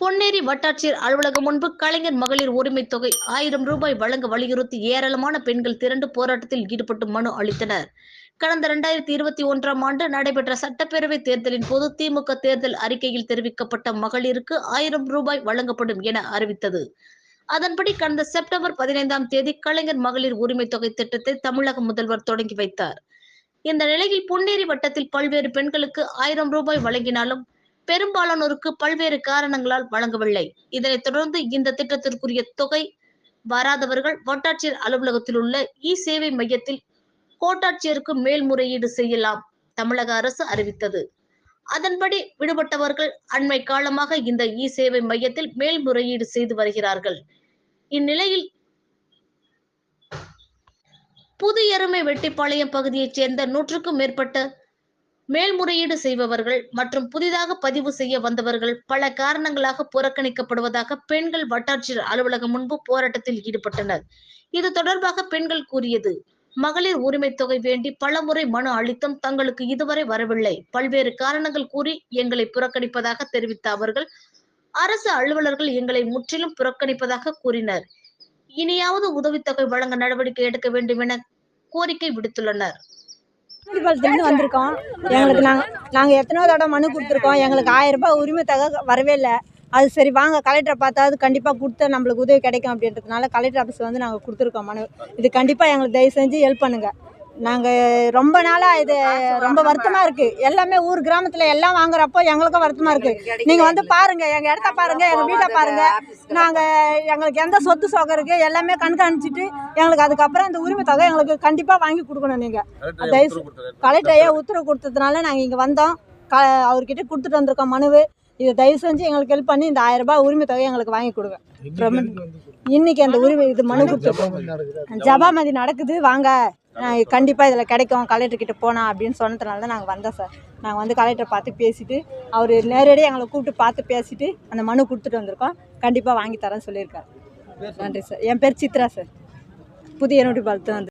பொன்னேரி வட்டாட்சியர் அலுவலகம் முன்பு கலைஞர் மகளிர் உரிமை தொகை ஆயிரம் ரூபாய் வழங்க வலியுறுத்தி ஏராளமான பெண்கள் திரண்டு போராட்டத்தில் ஈடுபட்டு மனு அளித்தனர். கடந்த இரண்டாயிரத்தி இருபத்தி ஒன்றாம் ஆண்டு நடைபெற்ற சட்டப்பேரவை தேர்தலின் போது திமுக தேர்தல் அறிக்கையில் தெரிவிக்கப்பட்ட மகளிருக்கு ஆயிரம் ரூபாய் வழங்கப்படும் என அறிவித்தது. அதன்படி கடந்த செப்டம்பர் பதினைந்தாம் தேதி கலைஞர் மகளிர் உரிமை தொகை திட்டத்தை தமிழக முதல்வர் தொடங்கி வைத்தார். இந்த நிலையில் பொன்னேரி வட்டத்தில் பல்வேறு பெண்களுக்கு ஆயிரம் ரூபாய் வழங்கினாலும் பெரும்பாலானோருக்கு பல்வேறு காரணங்களால் வழங்கவில்லை. இதனைத் தொடர்ந்து இந்த திட்டத்திற்குரிய தொகை வராதவர்கள் வட்டாட்சியர் அலுவலகத்தில் உள்ள இ சேவை மையத்தில் கோட்டாட்சியருக்கு மேல்முறையீடு செய்யலாம் தமிழக அரசு அறிவித்தது. அதன்படி விடுபட்டவர்கள் அண்மை காலமாக இந்த இ சேவை மையத்தில் மேல்முறையீடு செய்து வருகிறார்கள். இந்நிலையில் புது எருமை வெட்டிப்பாளையம் பகுதியைச் சேர்ந்த நூற்றுக்கும் மேற்பட்ட மேல்முறையீடு செய்பவர்கள் மற்றும் புதிதாக பதிவு செய்ய வந்தவர்கள் பல காரணங்களாக புறக்கணிக்கப்படுவதாக பெண்கள் வட்டாட்சியர் அலுவலகம் முன்பு போராட்டத்தில் ஈடுபட்டனர். இது தொடர்பாக பெண்கள் கூறியது மகளிர் உரிமை தொகை வேண்டி பலமுறை மனு அளித்தும் தங்களுக்கு இதுவரை வரவில்லை. பல்வேறு காரணங்கள் கூறி எங்களை புறக்கணிப்பதாக தெரிவித்த அவர்கள் அரசு அலுவலர்கள் எங்களை முற்றிலும் புறக்கணிப்பதாக கூறினர். இனியாவது உதவித்தொகை வழங்க நடவடிக்கை எடுக்க வேண்டும் என கோரிக்கை விடுத்துள்ளனர். முனிசிபாலிட்டிலேருந்து வந்திருக்கோம். எங்களுக்கு நாங்கள் நாங்கள் எத்தனையோ தடவை மனு கொடுத்துருக்கோம். எங்களுக்கு ஆயிரம் ரூபாய் உரிமை தக வரவே இல்லை. அது சரி வாங்க கலெக்டரை பார்த்தாவது கண்டிப்பாக கொடுத்தா நம்மளுக்கு உதவி கிடைக்கும் அப்படின்றதுனால கலெக்டர் ஆஃபீஸ் வந்து நாங்கள் கொடுத்துருக்கோம் மனு. இது கண்டிப்பாக எங்களுக்கு தயவு செஞ்சு ஹெல்ப் பண்ணுங்கள் நாங்கள் ரொம்ப நாளாக இது ரொம்ப வருத்தமாக இருக்குது எல்லாமே ஊர் கிராமத்தில் எல்லாம் வாங்குறப்போ எங்களுக்கும் வருத்தமாக இருக்குது நீங்கள் வந்து பாருங்கள் எங்கள் இடத்த பாருங்கள் எங்கள் வீட்டை பாருங்கள் நாங்கள் எங்களுக்கு எந்த சொத்து சோகம் இருக்குது எல்லாமே கண்காணிச்சிட்டு எங்களுக்கு அதுக்கப்புறம் இந்த உரிமை தொகை எங்களுக்கு கண்டிப்பாக வாங்கி கொடுக்கணும் நீங்கள் தயவு கலெக்டர் ஐயா உத்தரவு கொடுத்ததுனால நாங்கள் இங்கே வந்தோம். க அவர்கிட்ட கொடுத்துட்டு வந்திருக்கோம் மனுவு. இதை தயவு செஞ்சு எங்களுக்கு ஹெல்ப் பண்ணி இந்த ஆயிரம் ரூபாய் உரிமை தொகையை எங்களுக்கு வாங்கி கொடுங்க. இன்னைக்கு அந்த உரிமை இது மனு கொடுத்துருக்கோம் ஜபாமதி நடக்குது. வாங்க. கண்டிப்பாக இதில் கிடைக்கும் கலெக்டர் கிட்ட போனா அப்படின்னு சொன்னதுனால தான் நாங்கள் வந்தோம் சார். நாங்கள் வந்து கலெக்டர் பார்த்து பேசிட்டு அவர் நேரடியாக எங்களை கூப்பிட்டு பார்த்து பேசிட்டு அந்த மனு கொடுத்துட்டு வந்திருக்கோம். கண்டிப்பாக வாங்கி தரேன்னு சொல்லியிருக்காரு. நன்றி சார். என் பேர் சித்ரா சார். புதிய நோட்டி பார்த்து வந்து